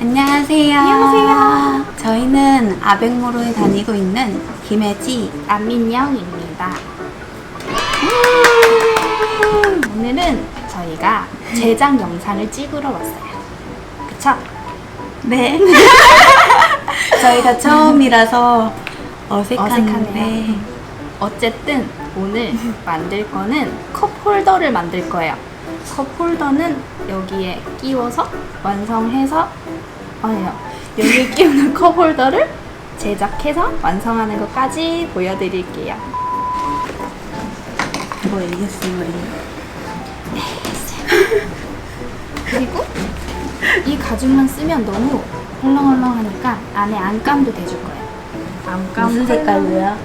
안녕하세요. 안녕하세요. 저희는 아백모로에 다니고 있는 김혜지. 안민영입니다. 음, 오늘은 저희가 제작 영상을 찍으러 왔어요. 그쵸? 네. 저희가 처음이라서 어색한데. 어쨌든 오늘 만들 거는 컵 홀더를 만들 거예요. 컵 홀더는 여기에 끼워서 완성해서 아니요 여기에 끼우는 컵 홀더를 제작해서 완성하는 것까지 보여드릴게요. 뭐 ASMR이 그리고 이 가죽만 쓰면 너무 헐렁헐렁하니까 안에 안감도 대줄 거예요. 안감 무슨 색깔로요?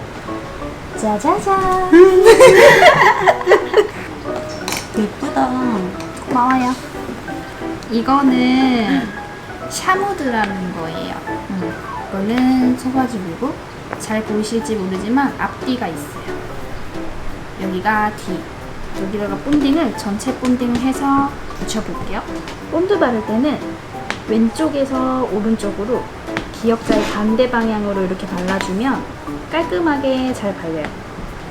짜자잔. 예쁘다. 고마워요. 이거는 샤무드라는 거예요. 음, 이거는 소가죽이고 잘 보이실지 모르지만 앞뒤가 있어요. 여기가 뒤. 여기다가 본딩을 전체 본딩을 해서 붙여볼게요. 본드 바를 때는 왼쪽에서 오른쪽으로 기역자의 반대 방향으로 이렇게 발라주면 깔끔하게 잘 발려요.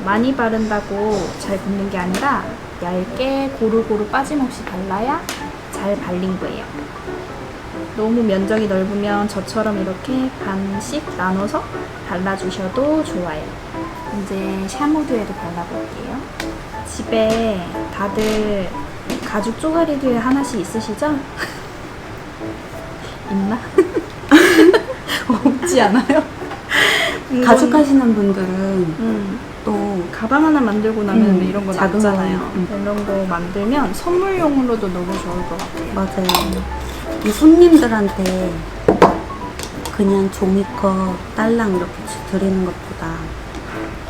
많이 바른다고 잘 붙는 게 아니라 얇게 고루고루 빠짐없이 발라야 잘 발린 거예요. 너무 면적이 넓으면 저처럼 이렇게 반씩 나눠서 발라주셔도 좋아요. 이제 샤무드에도 발라볼게요. 집에 다들 가죽 쪼가리들 하나씩 있으시죠? 있나? 없지 않아요? 가죽 하시는 분들은 음, 또 가방 하나 만들고 나면 음, 이런 거 작은 남잖아요. 거, 음. 이런 거 만들면 선물용으로도 너무 좋을 것 같아요. 맞아요. 이 손님들한테 그냥 종이컵 딸랑 이렇게 드리는 것보다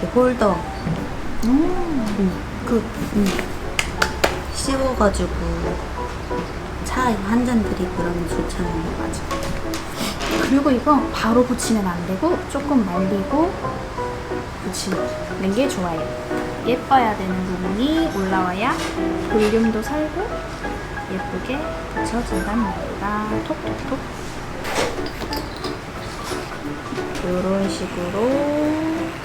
이렇게 홀더 음. 그 음, 씌워가지고 차 한 잔 드리고 그러면 좋잖아요. 맞아. 그리고 이거 바로 붙이면 안 되고 조금 말리고 붙이는 게 좋아요. 예뻐야 되는 부분이 올라와야 볼륨도 살고 예쁘게 붙여진단 말이다. 톡톡톡. 이런 식으로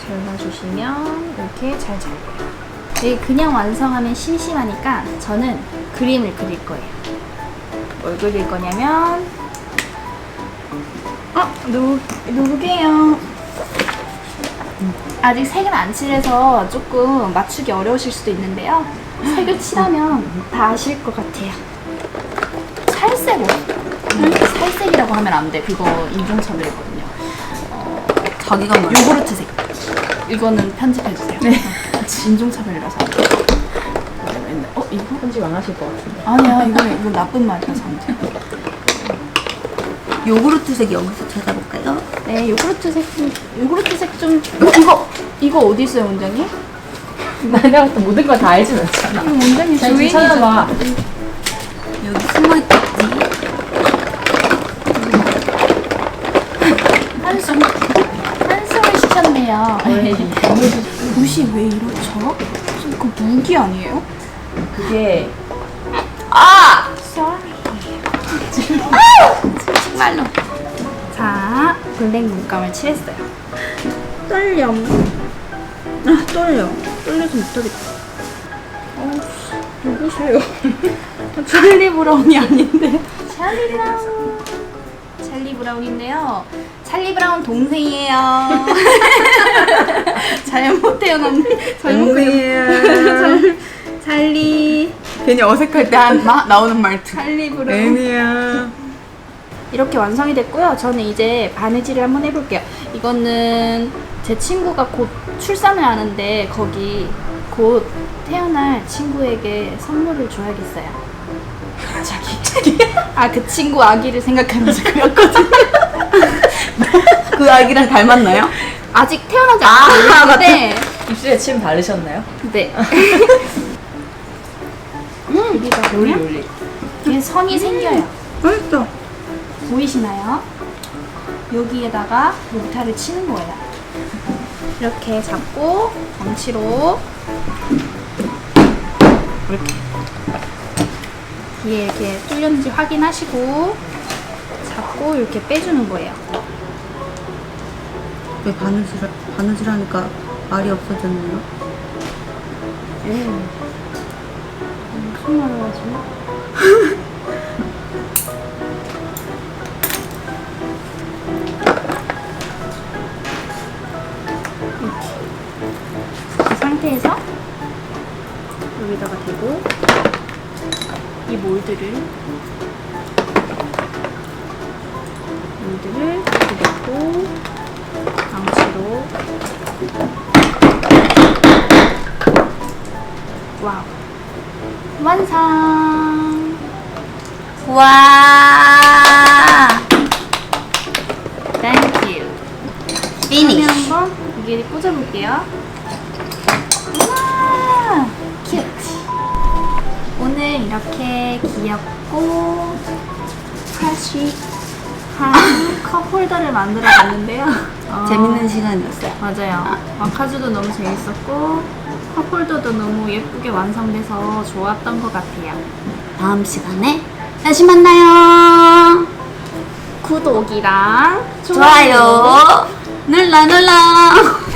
잘라주시면 이렇게 잘 잘려요. 이게 그냥 완성하면 심심하니까 저는 그림을 그릴 거예요. 뭘 그릴 거냐면 어, 누, 누구게요? 아직 색은 안 칠해서 조금 맞추기 어려우실 수도 있는데요. 색을 칠하면 다 아실 것 같아요. 살색 옷. 살색이라고 하면 안 돼. 그거 인종차별이거든요. 자기가 뭐 요구르트 색. 이거는 편집해주세요. 네. 인종차별이라서. 어, 이거? 편집 안 하실 것 같은데. 아니야, 이거, 이거 나쁜 말이라서 안 돼. 요구르트색 여기서 찾아볼까요? 네, 요구르트 색 좀, 요구르트 색 좀, 어, 이거, 이거 어디 있어요, 원장님? 내가 때 모든 걸 다 알진 않잖아. 이거 원장님 주인이죠. 찾아봐. 여기 숨어있겠지? 한숨, 한숨을 쉬셨네요. 네. 붓이 왜 이렇죠? 그 무기 아니에요? 그게 정말로. 자, 블랙 물감을 칠했어요. 떨려. 아, 떨려. 떨려서 못하겠다. 어, 누구세요? 찰리 브라운이 아닌데. 찰리 브라운. 찰리 브라운인데요. 찰리 브라운 동생이에요. 잘못 태어났네. 잘못 잘- 찰리. 괜히 어색할 때 한, 마, 나오는 말투. 찰리 브라운. 애미야. 이렇게 완성이 됐고요. 저는 이제 바느질을 한번 해볼게요. 이거는 제 친구가 곧 출산을 하는데 거기 곧 태어날 친구에게 선물을 줘야겠어요. 자기. 아, 그 친구 아기를 생각하면서 그렸거든요. 그 아기랑 닮았나요? 아직 태어나지 않았는데, 입술에 침 바르셨나요? 네. 음, 여기가 요리 요리. 이게 선이 생겨요. 맛있어. 보이시나요? 여기에다가 모타를 치는 거예요. 이렇게 잡고 망치로 이렇게 뒤에 이렇게 뚫렸는지 확인하시고 잡고 이렇게 빼주는 거예요. 왜 바느질 바느질 하니까 말이 없어졌네요? 음. 상태에서 여기다가 대고 이 몰드를 몰드를 이렇게 넣고 방치로 와우. 완성! 와 귀엽고 프레쉬한 컵 홀더를 만들어 봤는데요 어, 재밌는 시간이었어요. 맞아요. 와카주도 너무 재밌었고 컵홀더도 너무 예쁘게 완성돼서 좋았던 것 같아요. 다음 시간에 다시 만나요. 구독이랑 좋아요 눌러 눌러.